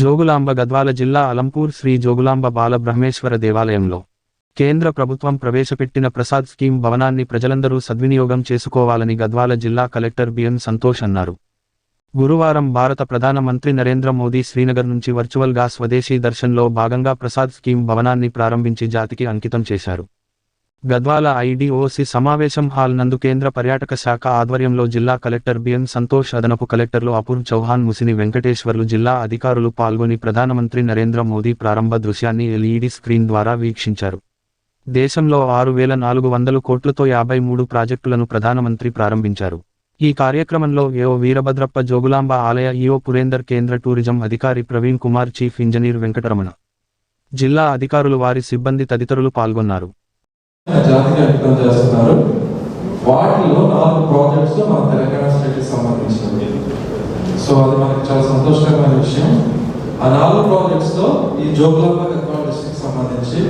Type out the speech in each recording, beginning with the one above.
జోగులాంబ గద్వాల జిల్లా అలంపూర్ శ్రీ జోగులాంబ బాల బ్రహ్మేశ్వర దేవాలయంలో కేంద్ర ప్రభుత్వం ప్రవేశపెట్టిన ప్రసాద్ స్కీమ్ భవనాన్ని ప్రజలందరూ సద్వినియోగం చేసుకోవాలని గద్వాల జిల్లా కలెక్టర్ బిఎన్ సంతోష్ అన్నారు. గురువారం భారత ప్రధాన మంత్రి నరేంద్ర మోదీ శ్రీనగర్ నుంచి వర్చువల్గా స్వదేశీ దర్శన్లో భాగంగా ప్రసాద్ స్కీమ్ భవనాన్ని ప్రారంభించి జాతికి అంకితం చేశారు. గద్వాల ఐడిఓసి సమావేశం హాల్ నందు కేంద్ర పర్యాటక శాఖ ఆధ్వర్యంలో జిల్లా కలెక్టర్ బిఎం సంతోష్ అదనపు కలెక్టర్లు అపూర్ చౌహాన్ ముసిని వెంకటేశ్వర్లు జిల్లా అధికారులు పాల్గొని ప్రధానమంత్రి నరేంద్ర మోదీ ప్రారంభ దృశ్యాన్ని ఎల్ఈడి స్క్రీన్ ద్వారా వీక్షించారు. దేశంలో ఆరు వేల నాలుగు వందలు కోట్లతో యాభై మూడు ప్రాజెక్టులను ప్రధానమంత్రి ప్రారంభించారు. ఈ కార్యక్రమంలో ఏఓ వీరభద్రప్ప జోగులాంబ ఆలయ ఈఓ పురేందర్ కేంద్ర టూరిజం అధికారి ప్రవీణ్ కుమార్ చీఫ్ ఇంజనీర్ వెంకటరమణ. జిల్లా అధికారులు వారి సిబ్బంది తదితరులు పాల్గొన్నారు. జాతికి అంకితం చేస్తున్నారు. వాటిలో నాలుగు ప్రాజెక్ట్స్ మన తెలంగాణ స్టేట్కి సంబంధించినవి. సో అది మనకు చాలా సంతోషకరమైన విషయం. ఆ నాలుగు ప్రాజెక్ట్స్తో ఈ జోగులాంబ గద్వాల సంబంధించి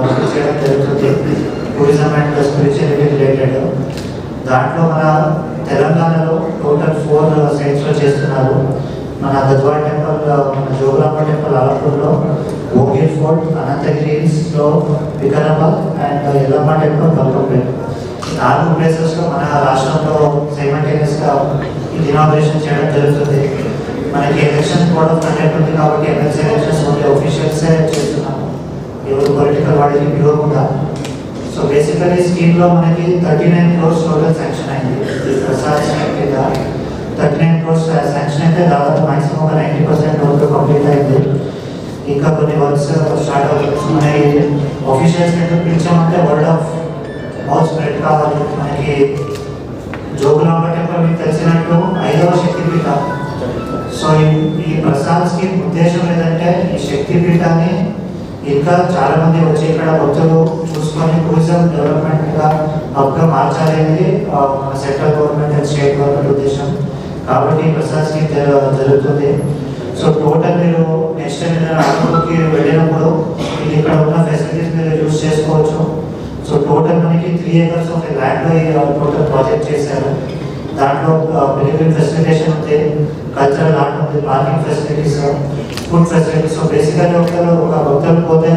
మనకి చేయడం జరుగుతుంది. టూరిజం అండ్ స్పిరిచువాలిటీ రిలేటెడ్ దాంట్లో మన తెలంగాణలో టోటల్ ఫోర్ సైట్స్లో చేస్తున్నారు. మన గద్వా టెంపుల్ మన జోగులాంబ టెంపుల్ అలపూర్లో ఓగిల్ ఫోర్ట్ అనంతగిరి హిల్స్లో వికారాబాద్ అండ్ ఎల్లమ్మ టెంపుల్ కల్కంపేట్ నాలుగు ప్లేసెస్లో మన రాష్ట్రంలో సైమల్టేనియస్గా ఇనాగ్రేషన్ చేయడం జరుగుతుంది. మనకి ఎలక్షన్ కోడ్ ఆఫ్ కండక్ట్ ఉంది కాబట్టి ఎమ్మెల్సీ ఎలక్షన్స్ ఓన్లీ ఒఫీషియల్సే చేస్తున్నాము ఎవరు పొలిటికల్ వాడికి పిలవకుండా సో బేసికలీ స్కీమ్లో మనకి thirty nine crores total sanction అయింది. ఈ ప్రసాద్ స్కీమ్ కింద థర్టీ నైన్ క్రోర్స్ శాంక్షన్ అయితే దాదాపు మాక్సిమం ఒక నైంటీ పర్సెంట్ వర్క్ కంప్లీట్ అయింది. ఇంకా కొన్ని వర్క్స్ స్టార్ట్ అవుతుంది మనకి ఆఫీషియల్స్ ఎందుకు పిలిచామంటే వర్డ్ ఆఫ్ మౌత్ స్ప్రెడ్ కావాలి. మనకి జోగులాంబ టెంపుల్ మీకు తెలిసినట్టు ఐదవ శక్తిపీఠ. సో ఈ- ఈ ప్రసాద్ స్కీమ్ ఉద్దేశం ఏంటంటే ఈ శక్తిపీఠాన్ని ఇంకా చాలా మంది వచ్చి ఇక్కడ భక్తులు చూసుకొని టూరిజం డెవలప్మెంట్గా హబ్గా మార్చాలి అనేది మన central government and state government ఉద్దేశం. కాబట్టి ఈ ప్రసాద్ జరుగుతుంది. సో టోటల్ మీరు నెక్స్ట్ టైం వెళ్ళినప్పుడు మీరు ఇక్కడ ఉన్న ఫెసిలిటీస్ మీరు యూజ్ చేసుకోవచ్చు. సో టోటల్ మనకి three acres of land total project చేశారు. దాంట్లో పిలిగ్రిమ్ ఫెసిలిటేషన్ ఉంది. Cultural parking facilities food facilities so basically ఒకరు ఒక భక్తులు పోతే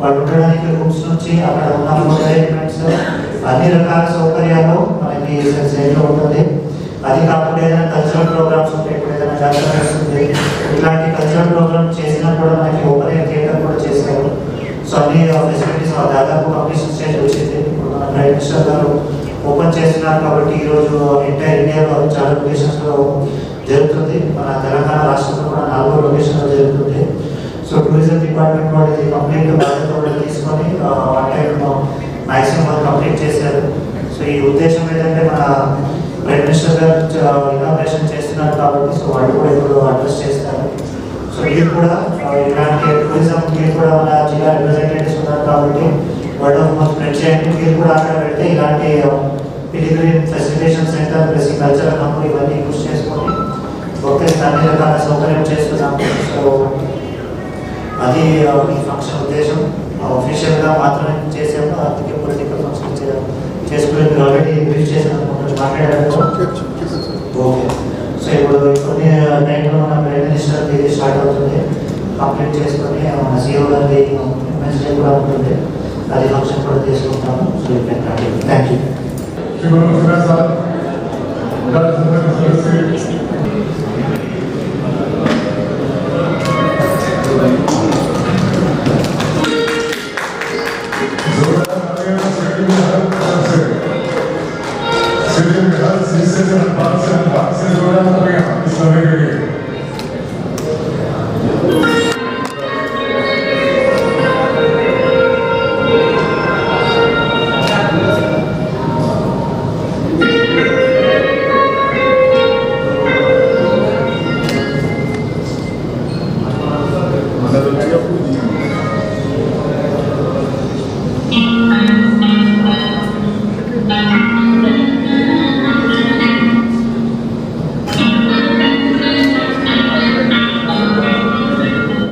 వాళ్ళు ఉండడానికి రూమ్స్ నుంచి అక్కడ ఉన్న ఫుడ్ అరేంజ్మెంట్స్ అన్ని రకాల సౌకర్యాలు మనకి సైడ్లో ఉంటుంది. అది కాకుండా ఏదైనా కల్చరల్ ప్రోగ్రామ్స్ ఉంటాయి ఇప్పుడు ఏదైనా కల్చరల్ ప్రోగ్రామ్ చేసినా కూడా మనకి ఓపెన్ ఎయిర్ థియేటర్ కూడా చేశారు. సో అన్ని ఫెసిలిటీస్ దాదాపు కంప్లీషన్ స్టేజ్ వచ్చింది. ఇప్పుడు మన ప్రైమ్ మినిస్టర్ గారు ఓపెన్ చేస్తున్నారు కాబట్టి ఈ రోజు ఎంటైర్ ఇండియాలో చాలా లొకేషన్స్లో జరుగుతుంది. మన తెలంగాణ రాష్ట్రంలో కూడా నాలుగో లొకేషన్లో జరుగుతుంది. సో టూరిజం డిపార్ట్మెంట్ వాళ్ళు ఇది కంప్లీట్ బాధ్యత కూడా తీసుకొని వన్ టైం మాక్సిమం వాళ్ళు కంప్లీట్ చేశారు. సో ఈ ఉద్దేశం ఏంటంటే మన ప్రైమ్ మినిస్టర్ గారు ఇనాగ్రేషన్ చేస్తున్నారు కాబట్టి సో వాళ్ళు కూడా ఇప్పుడు అడ్రస్ చేస్తారు. సో మీరు కూడా ఇలాంటి టూరిజం కూడా మన జిల్లా రిప్రజెంటేటివ్స్ ఉన్నారు కాబట్టి వర్డ్ ఆఫ్ మౌత్ స్ప్రెడ్ చేయండి. మీరు కూడా అక్కడ పెడితే ఇలాంటి పిలిగ్రీన్ ఫెసిలిటేషన్ సెంటర్ ప్లస్ ఈ కల్చరల్ కంపెనీ ఇవన్నీ యూస్ చేసుకొని భక్తులకి అన్ని రకాల సౌకర్యం చేస్తున్నాం సో అది ఆ, ఈ ఫంక్షన్ ఉద్దేశం official గా మాత్రమే చేసాము అందుకే పొలిటికల్ ఫంక్షన్ చేసుకుని ఆల్రెడీ బ్రీఫ్ చేసిన మాట్లాడారు ఓకే సో ఇప్పుడు కొన్ని టైంలో మన ప్రైమ్ మినిస్టర్ ఇది స్టార్ట్ అవుతుంది కంప్లీట్ చేసుకొని మన సీఓ గారి మెసేజ్ కూడా ఉంటుంది అది ఫంక్షన్ కూడా తీసుకుంటాము so you can continue thank you Sabrina, Sabrina.